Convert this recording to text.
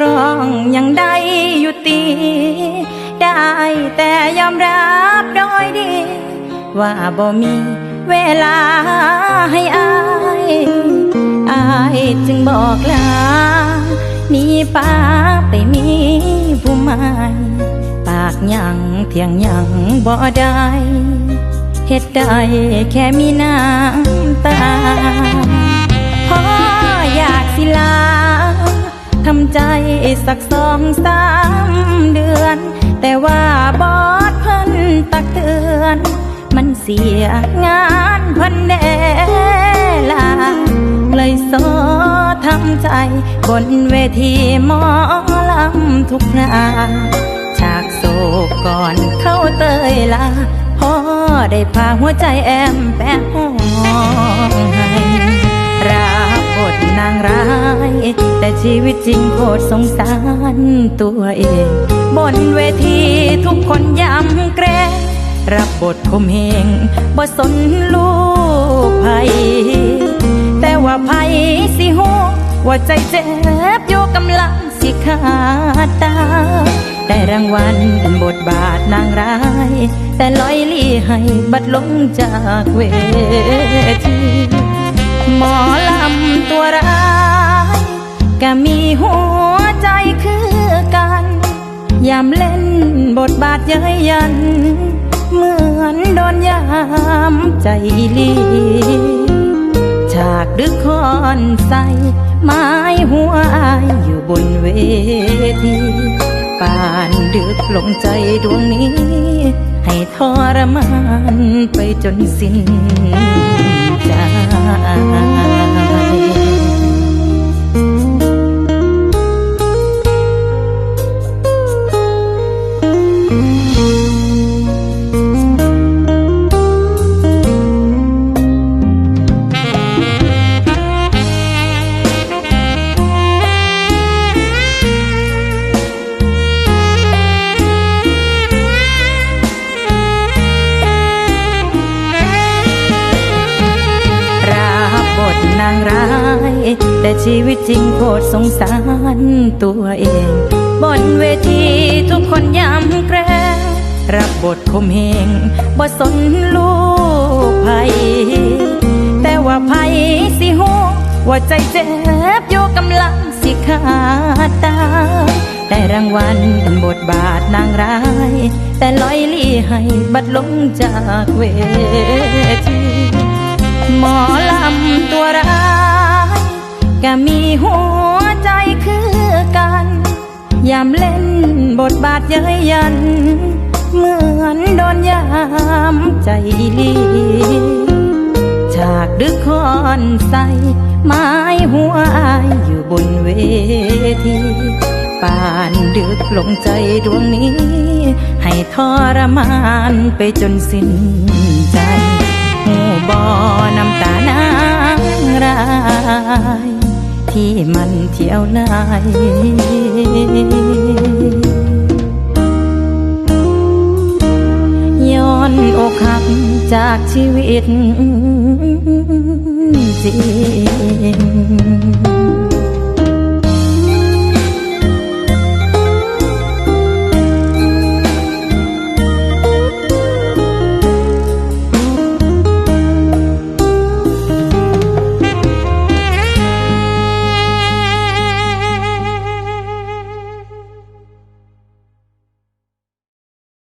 ร้องยังได้อยู่ตี ได้แต่ยอมรับโดยดี ว่าบ่มีเวลาให้อายอายจึงบอกลาหนีป้าไปมีผู้ใหม่ปากยังเพียงยังบ่ได้เฮ็ดได้แค่มีน้ำตาพออยากสิลา ทำใจสักสองสามเดือน แต่ว่าบอสเพิ่นตักเตือน มันเสียงานเพิ่นแน่ลาเลยโซทำใจ บนเวทีหมอลำทุกงาฉากโศกก่อนเข้าเตยลาพ่อได้พาหัวใจแอมแปะห้องให้รับบทนางร้าย แต่ชีวิตจริงโคตรสงสารตัวเอง บนเวทีทุกคนยำแกรงรับบทคมเหงบ่สนลูกไผแต่ว่าไผสิหูว่าใจเจ็บอยู่กำลังสิขาดตาได้รางวัลเป็นบทบาทนางร้าย แต่ลอยลี่ให้บัดลงจากเวทีหมอลำตัวร้าย ก็มีหัวใจคือกัน ยามเล่นบทบาทเย้ยยัน เหมือนโดนยามใจลีฉากดึกคอนใสไม้หัวอายอยู่บนเวทีป่านดึกลงใจดวงนี้ ให้ทรมานไปจนสิ้น แต่ชีวิตจริงโคตรสงสารตัวเอง บนเวทีทุกคนยำแกล้งรับบทคมเหงบ่สนลูกไผแต่ว่าไผสิหูว่าใจเจ็บอยู่กำลังสิขาดตาได้รางวัลบทบาทนางร้าย แต่ลอยลี่ให้บัดลงจากเวทีหมอลำตัวร้าย ก็มีหัวใจคือกัน ยามเล่นบทบาทเย้ยยัน เหมือนโดนยามใจลีฉากดึกคอนใส่ไม้หัวอายอยู่บนเวทีป่านดึกลงใจดวงนี้ ให้ทรมานไปจนสิ้นใจหูบอน้ำตานางราย ที่มันเที่ยวไหลย้อนอกหักจากชีวิตจริง